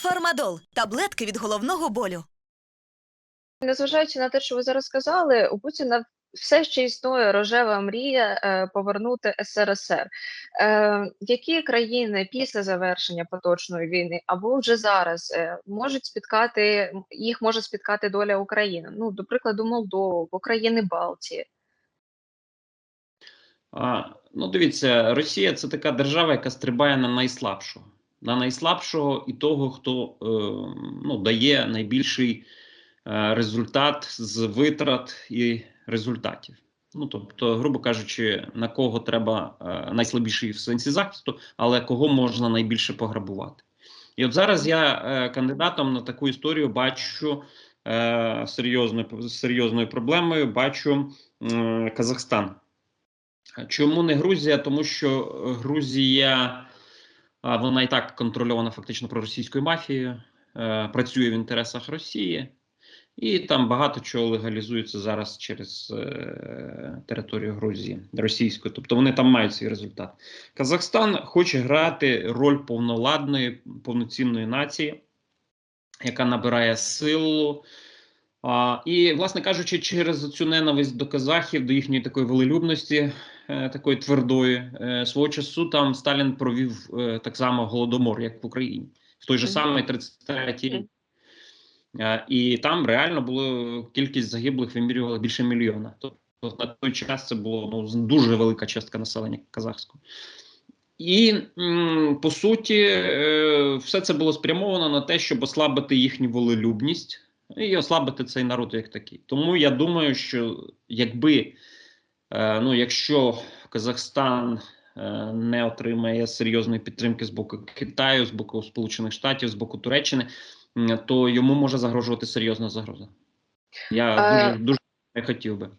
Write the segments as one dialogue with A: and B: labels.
A: Фармадол таблетки від головного болю.
B: Незважаючи на те, що ви зараз сказали, у Путіна все ще існує рожева мрія е, повернути СРСР. Е, які країни після завершення поточної війни або вже зараз е, можуть спіткати їх може спіткати доля України? Ну, до прикладу, Молдову, або країни Балтії.
C: А, ну, дивіться, Росія це така держава, яка стрибає на найслабшого. На найслабшого і того, хто е, ну, дає найбільший е, результат з витрат і результатів. Ну, тобто, грубо кажучи, на кого треба е, найслабіший в сенсі захисту, але кого можна найбільше пограбувати. І от зараз я е, кандидатом на таку історію бачу е, серйозною, серйозною проблемою, бачу е, Казахстан. Чому не Грузія? Тому що Грузія вона і так контрольована фактично проросійською мафією, е, працює в інтересах Росії, і там багато чого легалізується зараз через е, територію Грузії російської. Тобто вони там мають свій результат. Казахстан хоче грати роль повноладної, повноцінної нації, яка набирає силу. А, і, власне кажучи, через цю ненависть до казахів, до їхньої такої волелюбності, такої твердої, е, свого часу там Сталін провів е, так само голодомор, як в Україні, в той же самий 33-й рік. Е, і там реально було кількість загиблих вимірювала більше мільйона. Тобто на той час це було ну, дуже велика частка населення казахського. І по суті, е, все це було спрямовано на те, щоб ослабити їхню волелюбність і ослабити цей народ як такий. Тому я думаю, що якби е, ну, якщо Казахстан е, не отримає серйозної підтримки з боку Китаю, з боку Сполучених Штатів, з боку Туреччини, то йому може загрожувати серйозна загроза. Я
B: Е,
C: дуже дуже не хотів би.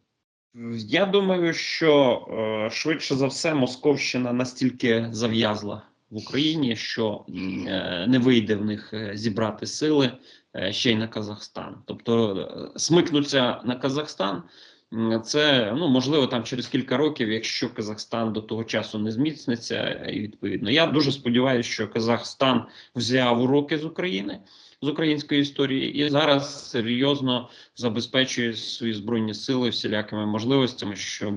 C: Я думаю, що е, швидше за все Московщина настільки зав'язла в Україні, що е, не вийде в них е, зібрати сили е, ще й на Казахстан. Тобто е, смикнуться на Казахстан. Це ну можливо там через кілька років, якщо Казахстан до того часу не зміцниться, і відповідно. Я дуже сподіваюся, що Казахстан взяв уроки з України з української історії і зараз серйозно забезпечує свої збройні сили всілякими можливостями, щоб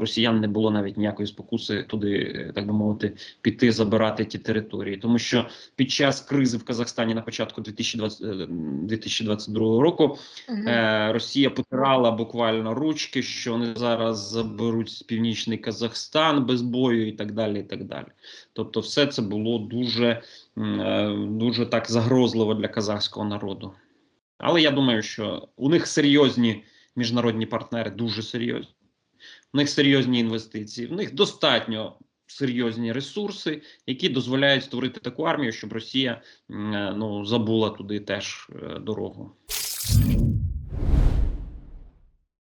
C: росіян не було навіть ніякої спокуси туди, е, так би мовити, піти забирати ті території, тому що під час кризи в Казахстані на початку 2020, е, 2022 року
B: Мгм.
C: Е, Росія потирала буквально ручки, що вони зараз заберуть північний Казахстан без бою, і так далі. і так далі. Тобто, все це було дуже, е, дуже так загрозливо для казахського народу. Але я думаю, що у них серйозні міжнародні партнери, дуже серйозні. У них серйозні інвестиції, в них достатньо серйозні ресурси, які дозволяють створити таку армію, щоб Росія е, ну, забула туди теж е, дорогу.